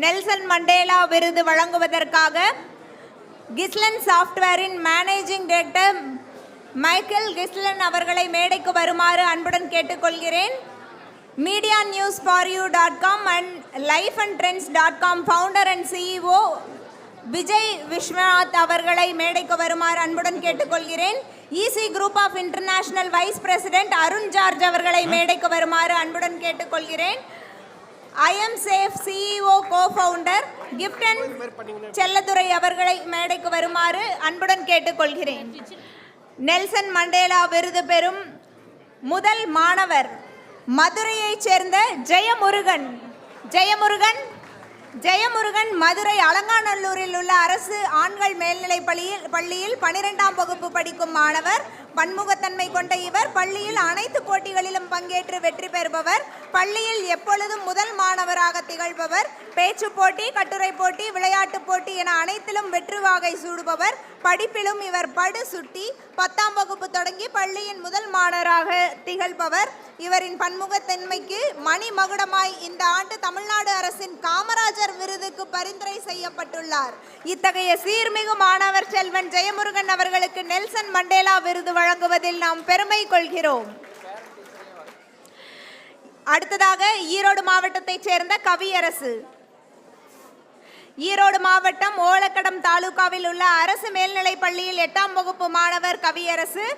Nelson Mandela விருது வழங்குவதற்காக கிஸ்லன் சாஃப்ட்வேரின் மேனேஜிங் டைரக்டர் மைக்கேல் கிஸ்லன் அவர்களை மேடைக்கு வருமாறு அன்புடன் கேட்டுக்கொள்கிறேன். Media news for you dot com and life and trends dot com founder and CEO Vijay Viswanath அவர்களை மேடைக்கு வருமாறு அன்புடன் கேட்டுக்கொள்கிறேன். EC group of international vice president Arun George அவர்களை மேடைக்கு வருமாறு அன்புடன் கேட்டுக்கொள்கிறேன். I'm safe CEO co founder Gifton Selladurai அவர்களை மேடைக்கு வருமாறு அன்புடன் கேட்டுக்கொள்கிறேன். நெல்சன் மண்டேலா விருது பெறும் முதல் மாணவர் மதுரையைச் சேர்ந்த ஜெயமுருகன். ஜெயமுருகன் ஜெயமுருகன் மதுரை அலங்காநல்லூரில் உள்ள அரசு ஆண்கள் மேல்நிலை பள்ளியில் பள்ளியில் பனிரெண்டாம் வகுப்பு படிக்கும் மாணவர். பன்முகத்தன்மை கொண்ட இவர் பள்ளியில் அனைத்து போட்டிகளிலும் பங்கேற்று வெற்றி பெறுபவர். பள்ளியில் எப்பொழுதும் முதல் மாணவராக திகழ்பவர். பேச்சு போட்டி கட்டுரை போட்டி விளையாட்டுப் போட்டி என அனைத்திலும் வெற்று வாகை சூடுபவர். படிப்பிலும் இவர் படு சுட்டி பத்தாம் வகுப்பு தொடங்கி பள்ளியின் முதல் மாணவராக திகழ்பவர். இவரின் பன்முகத்தன்மைக்கு மணி மகுடமாய் இந்த ஆண்டு தமிழ்நாடு அரசின் காமராஜர் விருதுக்கு பரிந்துரை செய்யப்பட்டுள்ளார். இத்தகைய சீர்மிகு மாணவர் செல்வன் ஜெயமுருகன் அவர்களுக்கு நெல்சன் மண்டேலா விருது வழங்குவதில் நாம் பெருமை கொள்கிறோம். அடுத்ததாக ஈரோடு மாவட்டத்தைச் சேர்ந்த கவியரசு. ஈரோடு மாவட்டம் ஓலக்கடம் தாலுகாவில் உள்ள அரசு மேல்நிலைப் பள்ளியில் எட்டாம் வகுப்பு மாணவர் கவியரசு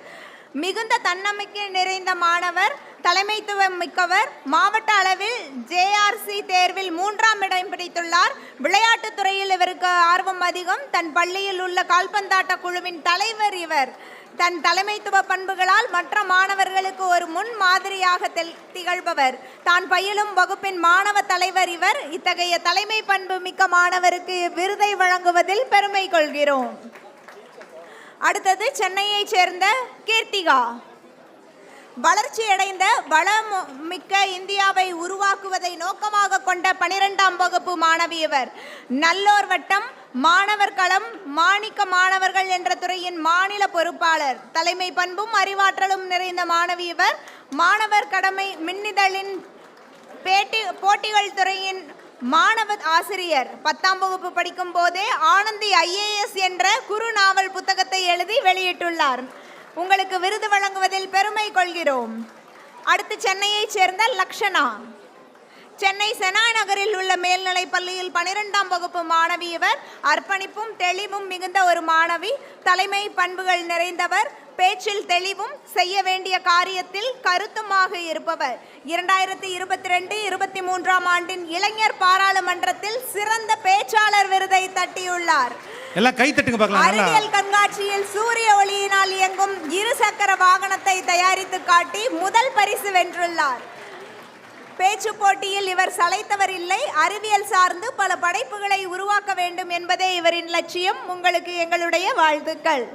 மிகுந்த தன்னம்பிக்கை நிறைந்த மாணவர் தலைமைத்துவம் மிக்கவர் மாவட்ட அளவில் ஜேஆர்சி தேர்வில் மூன்றாம் இடம் பிடித்துள்ளார். விளையாட்டுத் துறையில் இவருக்கு ஆர்வம் அதிகம். தன் பள்ளியில் உள்ள கால்பந்தாட்ட குழுவின் தலைவர் இவர். தன் தலைமைத்துவ பண்புகளால் மற்ற மாணவர்களுக்கு ஒரு முன் மாதிரியாக திகழ்பவர். தான் பயிலும் வகுப்பின் மாணவ தலைவர் இவர். இத்தகைய தலைமை பண்பு மிக்க மாணவருக்கு விருதை வழங்குவதில் பெருமை கொள்கிறோம். அடுத்தது சென்னையைச் சேர்ந்த கீர்த்திகா. வளர்ச்சியடைந்த வளமிக்க இந்தியாவை உருவாக்குவதை நோக்கமாக கொண்ட பனிரெண்டாம் வகுப்பு மாணவி இவர் நல்லோர் வட்டம் மாணவர் களம் மாணிக்க மாணவர்கள் என்ற துறையின் மாநில பொறுப்பாளர். தலைமை பண்பும் அறிவாற்றலும் நிறைந்த மாணவி இவர் மாணவர் கடமை மின்னிதழின் பேட்டி போட்டிகள் துறையின் மாணவ ஆசிரியர். பத்தாம் வகுப்பு படிக்கும் போதே ஆனந்தி ஐஏஎஸ் என்ற குறு நாவல் புத்தகத்தை எழுதி வெளியிட்டுள்ளார். உங்களுக்கு விருது வழங்குவதில் பெருமை கொள்கிறோம். அடுத்து சென்னையைச் சேர்ந்த லக்ஷனா. சென்னை செனா நகரில் உள்ள மேல்நிலைப் பள்ளியில் பனிரெண்டாம் வகுப்பு மாணவி இவர். அர்ப்பணிப்பும் தெளிவும் மிகுந்த ஒரு மாணவி. தலைமை பண்புகள் நிறைந்தவர். பேச்சில் தெளிவும் செய்ய வேண்டிய காரியத்தில் கருத்துமாக இருப்பவர். இரண்டாயிரத்தி இருபத்தி ரெண்டு இருபத்தி மூன்றாம் ஆண்டின் இளைஞர் பாராளுமன்றத்தில் சிறந்த பேச்சாளர் விருதை தட்டியுள்ளார். எல்லாம் கை தட்டுங்க பார்க்கலாம் அறிவியல் கண்காட்சியில் சூரிய ஒளியினால் இயங்கும் இருசக்கர வாகனத்தை தயாரித்து காட்டி முதல் பரிசு வென்றுள்ளார். பேச்சு போட்டியில் இவர் சளைத்தவர் இல்லை. அறிவியல் சார்ந்து பல படைப்புகளை உருவாக்க வேண்டும் என்பதே இவரின் லட்சியம். உங்களுக்கு எங்களுடைய வாழ்த்துக்கள்.